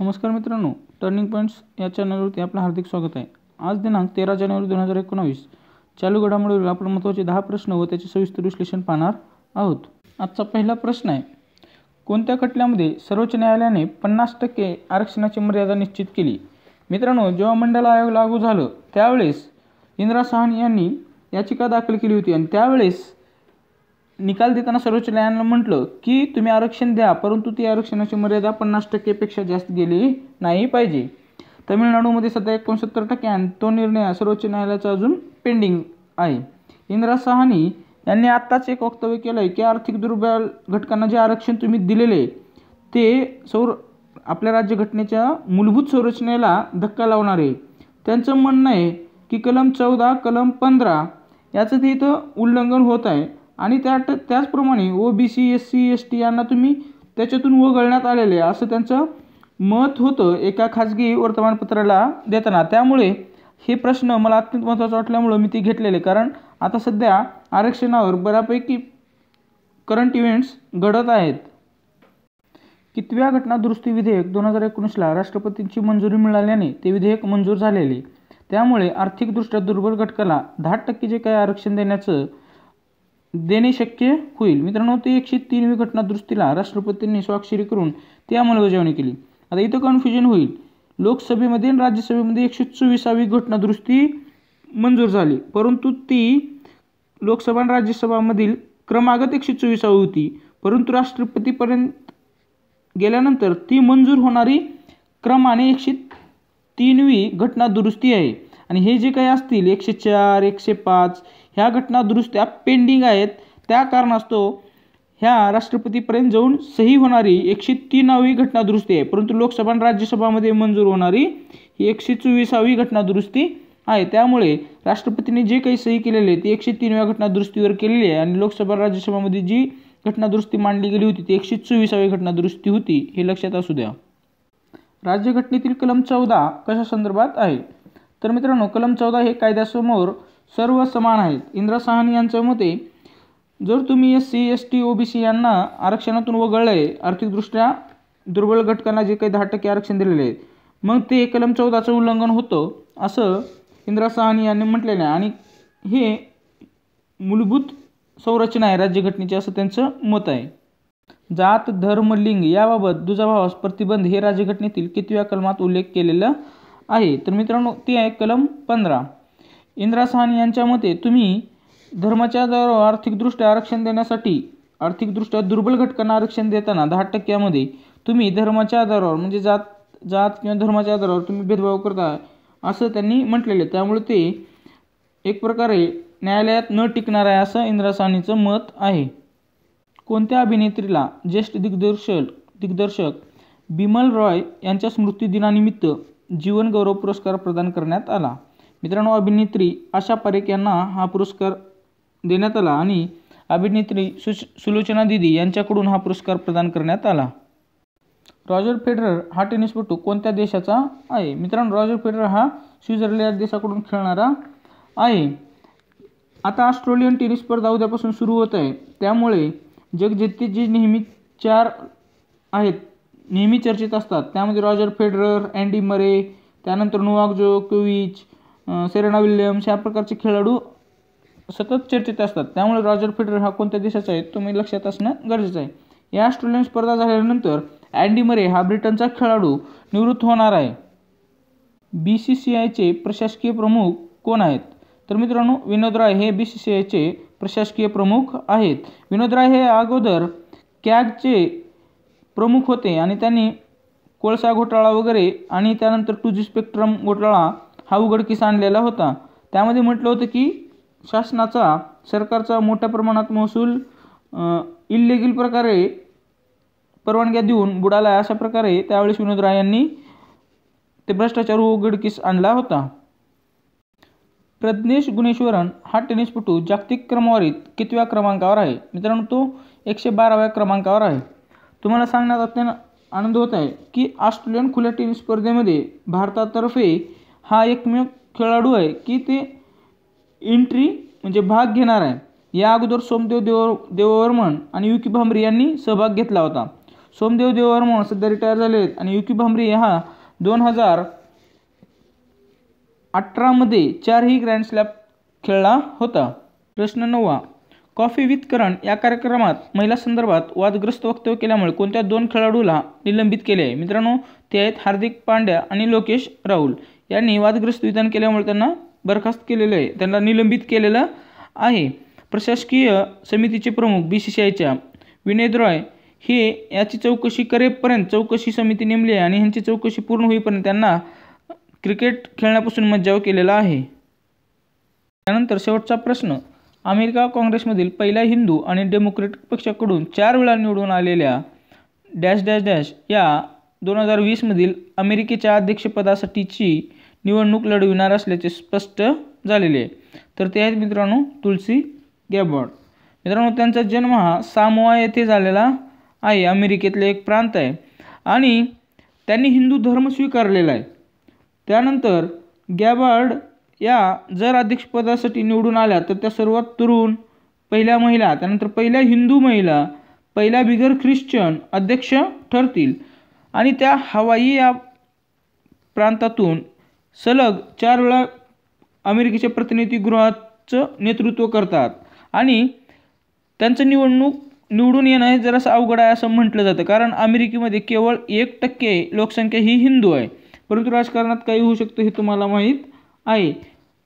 नमस्कार मित्रांनो turning points या चॅनलवरती आपलं हार्दिक स्वागत आहे. आज दिनांक तेरा जानेवारी दोन हजार एकोणावीस. चालू घडामोडीवर आपण महत्त्वाचे दहा प्रश्न व त्याचे सविस्तर विश्लेषण पाहणार आहोत. आजचा पहिला प्रश्न आहे कोणत्या खटल्यामध्ये सर्वोच्च न्यायालयाने पन्नास टक्के आरक्षणाची मर्यादा निश्चित केली? मित्रांनो जेव्हा मंडल आयोग लागू झालं त्यावेळेस इंदिरा सहानी यांनी याचिका दाखल केली होती आणि त्यावेळेस निकाल देताना सर्वोच्च न्यायालयानं म्हटलं की तुम्ही आरक्षण द्या परंतु ती आरक्षणाची मर्यादा पन्नास टक्केपेक्षा जास्त गेली नाही पाहिजे. तमिळनाडूमध्ये सध्या एकोणसत्तर टक्के आणि तो निर्णय सर्वोच्च न्यायालयाचा अजून पेंडिंग आहे. इंदिरा सहानी यांनी आत्ताच एक वक्तव्य केलं आहे की आर्थिक दुर्बल घटकांना जे आरक्षण तुम्ही दिलेले ते सौर आपल्या राज्यघटनेच्या मूलभूत संरचनेला धक्का लावणार. आहे त्यांचं म्हणणं आहे की कलम चौदा कलम पंधरा याचं ते इथं उल्लंघन होत आहे. आणि त्या त्याचप्रमाणे O B C S C S T यांना तुम्ही त्याच्यातून वगळण्यात आलेले असं त्यांचं मत होतं एका खाजगी वर्तमानपत्राला देताना. त्यामुळे हे प्रश्न मला अत्यंत महत्त्वाचं वाटल्यामुळं मी ते घेतलेले कारण आता सध्या आरक्षणावर बऱ्यापैकी करंट इव्हेंट्स घडत आहेत. कितव्या घटना दुरुस्ती विधेयक दोन हजार एकोणीसला राष्ट्रपतींची मंजुरी मिळाल्याने ते विधेयक मंजूर झालेले. त्यामुळे आर्थिकदृष्ट्या दुर्बल घटकाला दहा टक्के जे काही आरक्षण देण्याचं देणे शक्य होईल. मित्रांनो ते एकशे तीनवी घटनादुरुस्तीला राष्ट्रपतींनी स्वाक्षरी करून ती अंमलबजावणी केली. आता इथं कन्फ्युजन होईल. लोकसभेमध्ये आणि राज्यसभेमध्ये एकशे चोवीसावी घटना दुरुस्ती मंजूर झाली. परंतु ती लोकसभा आणि राज्यसभामधील क्रमागत एकशे चोवीसावी होती. परंतु राष्ट्रपतीपर्यंत गेल्यानंतर ती मंजूर होणारी क्रमाने एकशे तीनवी घटना दुरुस्ती आहे. आणि हे जे काही असतील एकशे चार एकशे पाच ह्या घटना दुरुस्त्या पेंडिंग आहेत. त्या कारणास्तव ह्या राष्ट्रपतीपर्यंत जाऊन सही होणारी एकशे तीनावी घटना दुरुस्ती आहे. परंतु लोकसभा आणि राज्यसभामध्ये मंजूर होणारी ही एकशे चोवीसावी घटना दुरुस्ती आहे. त्यामुळे राष्ट्रपतींनी जे काही सही केलेले ती एकशे तीनव्या घटना दुरुस्तीवर केलेली आहे. आणि लोकसभा राज्यसभामध्ये जी घटना दुरुस्ती मांडली गेली होती ती एकशे चोवीसावी घटना दुरुस्ती होती हे लक्षात असू द्या. राज्यघटनेतील कलम चौदा कशा संदर्भात आहे? तर मित्रांनो कलम चौदा हे कायद्यासमोर सर्व समान आहेत. इंदिरा साहनी यांच्या मते जर तुम्ही S C S T O B C यांना आरक्षणातून वगळलं आहे आर्थिकदृष्ट्या दुर्बल घटकांना जे काही दहा टक्के आरक्षण दिलेले आहे मग ते कलम चौदाचं उल्लंघन होतं असं इंदिरा साहनी यांनी म्हटलेलं आहे. आणि हे मूलभूत संरचना आहे राज्यघटनेची असं त्यांचं मत आहे. जात धर्म लिंग याबाबत दुजाभावास प्रतिबंध हे राज्यघटनेतील कितव्या कलमात उल्लेख केलेला आहे? तर मित्रांनो ते आहे कलम पंधरा. इंदिरा साहनी यांच्या मते तुम्ही धर्माच्या आधारावर आर्थिकदृष्ट्या आरक्षण देण्यासाठी आर्थिकदृष्ट्या दुर्बल घटकांना आरक्षण देताना दहा टक्क्यामध्ये तुम्ही धर्माच्या आधारावर म्हणजे जात जात किंवा धर्माच्या आधारावर तुम्ही भेदभाव करता असं त्यांनी म्हटलेलं आहे. त्यामुळे ते एक प्रकारे न्यायालयात न टिकणार आहे असं इंदिरा साहनीचं मत आहे. कोणत्या अभिनेत्रीला ज्येष्ठ दिग्दर्शक दिग्दर्शक बिमल रॉय यांच्या स्मृतिदिनानिमित्त जीवनगौरव पुरस्कार प्रदान करण्यात आला? मित्रांनो अभिनेत्री आशा पारेख यांना हा पुरस्कार देण्यात आला आणि अभिनेत्री सु सुलोचना दिदी यांच्याकडून हा पुरस्कार प्रदान करण्यात आला. रॉजर फेडरर हा टेनिसपटू कोणत्या देशाचा आहे? मित्रांनो रॉजर फेडरर हा स्वित्झर्लंड देशाकडून खेळणारा आहे. आता ऑस्ट्रेलियन टेनिस स्पर्धा उद्यापासून सुरू होत आहे. त्यामुळे जगजेते जे नेहमी चार आहेत नेहमी चर्चेत असतात. त्यामध्ये रॉजर फेडरर अँडी मरे त्यानंतर नोवाक जोकोविच सेरेना विल्यम्स या प्रकारचे खेळाडू सतत चर्चेत असतात. त्यामुळे रॉजर फेडरर हा कोणत्या देशाचा आहे तुम्ही लक्षात असणं गरजेचं आहे. या ऑस्ट्रेलियन स्पर्धा झाल्यानंतर अँडी मरे हा ब्रिटनचा खेळाडू निवृत्त होणार आहे. बी सी सी आयचे प्रशासकीय प्रमुख कोण आहेत? तर मित्रांनो विनोद राय हे बी सी सी आयचे प्रशासकीय प्रमुख आहेत. विनोद राय हे अगोदर कॅगचे प्रमुख होते आणि त्यांनी कोळसा घोटाळा वगैरे आणि त्यानंतर टू जी स्पेक्ट्रम घोटाळा हा उघडकीस आणलेला होता. त्यामध्ये म्हटलं होतं की शासनाचा सरकारचा मोठ्या प्रमाणात महसूल इल्लिगल प्रकारे परवानग्या देऊन बुडाला अशा प्रकारे त्यावेळेस विनोद राय यांनी ते भ्रष्टाचार उघडकीस आणला होता. प्रज्ञेश गुणेश्वरन हा टेनिसपटू जागतिक क्रमवारीत कितव्या क्रमांकावर आहे? मित्रांनो तो एकशे बाराव्या क्रमांकावर आहे. तुम्हाला सांगण्यात अत्यंत आनंद होत आहे की ऑस्ट्रेलियन खुल्या टेनिस स्पर्धेमध्ये भारतातर्फे हा एकमेव खेळाडू आहे की ते एंट्री म्हणजे भाग घेणार आहे. या अगोदर सोमदेव देव देववर्मन आणि युकी भांबरी यांनी सहभाग घेतला होता. सोमदेव देववर्मन सध्या रिटायर झाले आहेत आणि युकी भांबरी हा दोन हजार अठरामध्ये चारही ग्रँड स्लॅप खेळला होता. प्रश्न नववा कॉफी विथ करण या कार्यक्रमात महिला संदर्भात वादग्रस्त वक्तव्य केल्यामुळे कोणत्या दोन खेळाडूला निलंबित केले आहे? मित्रांनो ते आहेत हार्दिक पांड्या आणि लोकेश राहुल. यांनी वादग्रस्त विधान केल्यामुळे त्यांना बरखास्त केलेलं आहे. त्यांना निलंबित केलेलं आहे. प्रशासकीय समितीचे प्रमुख बी सी सी आयच्या विनोद रॉय हे याची चौकशी करेपर्यंत चौकशी समिती नेमली आहे आणि ह्यांची चौकशी पूर्ण होईपर्यंत त्यांना क्रिकेट खेळण्यापासून मज्जाव केलेला आहे. त्यानंतर शेवटचा प्रश्न. अमेरिका काँग्रेसमधील पहिला हिंदू आणि डेमोक्रेटिक पक्षाकडून चार वेळा निवडून आलेल्या डॅश डॅश डॅश या दोन हजार वीसमधील अमेरिकेच्या अध्यक्षपदासाठीची निवडणूक लढविणार असल्याचे स्पष्ट झालेले आहे. तर ते आहेत मित्रांनो तुलसी गॅबॉर्ड मित्रांनो त्यांचा जन्म हा सामोआ येथे झालेला आहे अमेरिकेतले एक प्रांत आहे. आणि त्यांनी हिंदू धर्म स्वीकारलेला आहे. त्यानंतर गॅबार्ड या जर अध्यक्षपदासाठी निवडून आल्या तर त्या सर्वात तरुण पहिल्या महिला त्यानंतर पहिल्या हिंदू महिला पहिल्या बिगर ख्रिश्चन अध्यक्ष ठरतील. आणि त्या हवाई या प्रांतातून सलग चार वेळा अमेरिकेच्या प्रतिनिधीगृहाचं नेतृत्व करतात. आणि त्यांचं निवडणूक निवडून येणं हे जरासं अवघड आहे असं म्हटलं जातं. कारण अमेरिकेमध्ये केवळ एक टक्के लोकसंख्या ही हिंदू आहे. परंतु राजकारणात काही होऊ शकतं हे तुम्हाला माहीत आहे.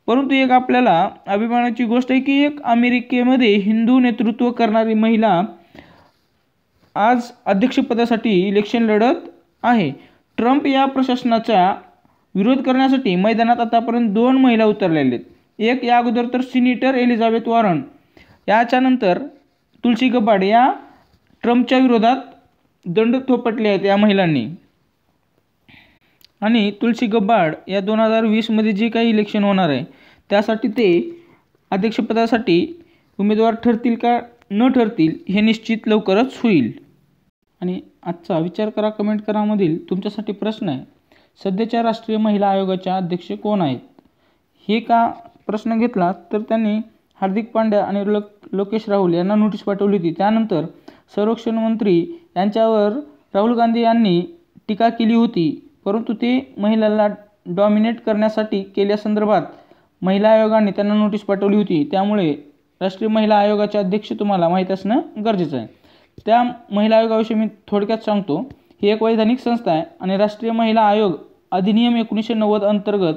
परंतु एक आपल्याला अभिमानाची गोष्ट आहे की एक अमेरिकेमध्ये हिंदू नेतृत्व करणारी महिला आज अध्यक्षपदासाठी इलेक्शन लढत आहे. ट्रम्प या प्रशासनाच्या विरोध करण्यासाठी मैदानात आतापर्यंत दोन महिला उतरलेल्या आहेत. एक या अगोदर तर सिनेटर एलिझाबेथ वॉरन. याच्यानंतर तुलसी गबाड या ट्रम्पच्या विरोधात दंड थोपटले आहेत या महिलांनी. आणि तुलसी गब्बाड या दोन हजार वीसमध्ये जे काही इलेक्शन होणार आहे त्यासाठी ते अध्यक्षपदासाठी उमेदवार ठरतील का न ठरतील हे निश्चित लवकरच होईल. आणि आजचा विचार करा कमेंट करामधील तुमच्यासाठी प्रश्न आहे. सध्याच्या राष्ट्रीय महिला आयोगाच्या अध्यक्ष कोण आहेत? हे का प्रश्न घेतला तर त्यांनी हार्दिक पांड्या आणि लो लोकेश राहुल यांना नोटीस पाठवली होती. त्यानंतर संरक्षण मंत्री यांच्यावर राहुल गांधी यांनी टीका केली होती. परंतु ते महिलांना डॉमिनेट करण्यासाठी केल्यासंदर्भात महिला आयोगाने त्यांना नोटीस पाठवली होती. त्यामुळे राष्ट्रीय महिला आयोगाचे अध्यक्ष तुम्हाला माहीत असणं गरजेचं आहे. त्या महिला आयोगाविषयी मी थोडक्यात सांगतो. ही एक वैधानिक संस्था आहे आणि राष्ट्रीय महिला आयोग अधिनियम एकोणीसशे नव्वद अंतर्गत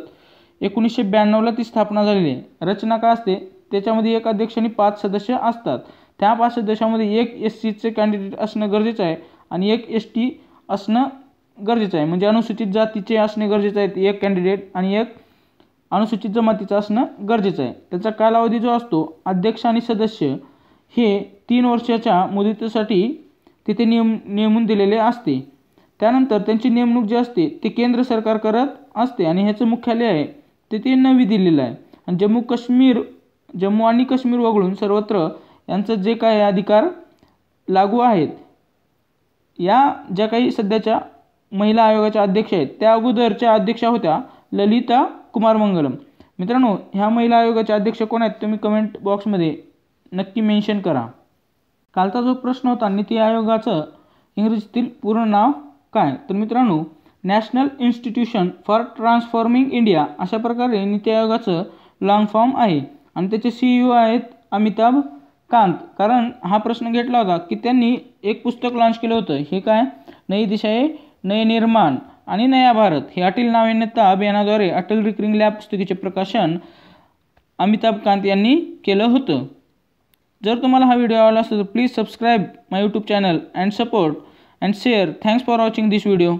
एकोणीसशे ब्याण्णवला ती स्थापना झालेली आहे. रचना का असते. त्याच्यामध्ये एक अध्यक्ष आणि पाच सदस्य असतात. त्या पाच सदस्यामध्ये एक एस सीचे कॅन्डिडेट असणं गरजेचं आहे आणि एक एस टी असणं गरजेचं आहे. म्हणजे अनुसूचित जातीचे असणे गरजेचं आहे. एक कॅन्डिडेट आणि एक अनुसूचित जमातीचं असणं गरजेचं आहे. त्याचा कालावधी जो असतो अध्यक्ष आणि सदस्य हे तीन वर्षाच्या मुदतीसाठी तिथे नियम नेमून दिलेले असते. त्यानंतर त्यांची नेमणूक जी असते ती केंद्र सरकार करत असते आणि ह्याचं मुख्यालय आहे. ते ते नवी दिल्लीला आहे. आणि जम्मू काश्मीर जम्मू आणि काश्मीर वगळून सर्वत्र यांचं जे काही अधिकार लागू आहेत या ज्या काही सध्याच्या महिला आयोगाच्या अध्यक्ष आहेत त्या अगोदरच्या अध्यक्षा होत्या ललिता कुमार मंगलम. मित्रांनो ह्या महिला आयोगाच्या अध्यक्ष कोण आहेत तुम्ही कमेंट बॉक्समध्ये नक्की मेन्शन करा. कालचा जो प्रश्न होता नीती आयोगाचं इंग्रजीतील पूर्ण नाव काय? तर मित्रांनो national institution for transforming India अशा प्रकारे नीती आयोगाचं लॉंग फॉर्म आहे. आणि त्याचे सी ई ओ आहेत अमिताभ कांत. कारण हा प्रश्न घेतला होता की त्यांनी एक पुस्तक लॉन्च केलं होतं. हे काय? नई दिशाए नये निर्माण आणि नया भारत. हे अटल नाविन्यता अभियानाद्वारे अटल रिकरिंग लॅब पुस्तकीचे प्रकाशन अमिताभ कांत यांनी केलं होतं. जर तुम्हाला हा व्हिडिओ आवडला असेल तर please subscribe my YouTube channel and support and share thanks for watching this video